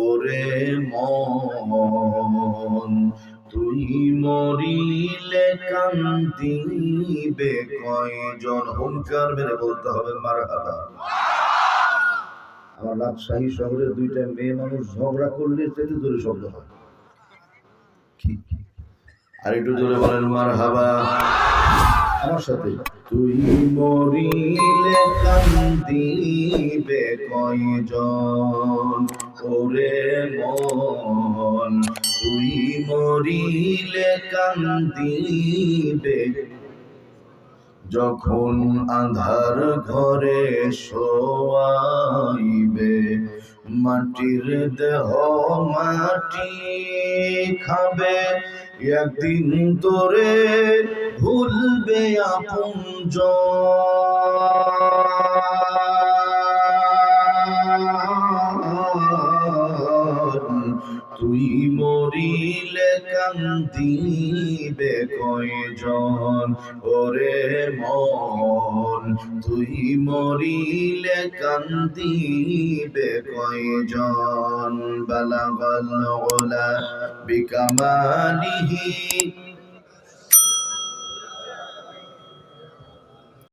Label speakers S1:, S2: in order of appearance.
S1: ওরে মন। তুই মরিলে কান্দিবে কয়জন? হুঙ্কার মেরে বলতে হবে, মারহাবা। আমার রাজশাহী শহরে দুইটা মেয়ে মানুষ ঝগড়া করলে সেটা জোরে শব্দ হয়। আর একটু জোরে বলেন মার হাবা আমার সাথে। তুই মরিলে কান্দিবে কয়জন? ওরে মন তুই মরিলে কান্দিবে যখন আধার ঘরে শোয়াইবে মাটির দেহ মাটি খাবে একদিন তোরে ভুলবে আপন তুই মরিলে কান্দিবে কয়জন? ওরে মন তুই মরিলে কান্দিবে কয়জন? বালাগাল ওলা বিকামালিহি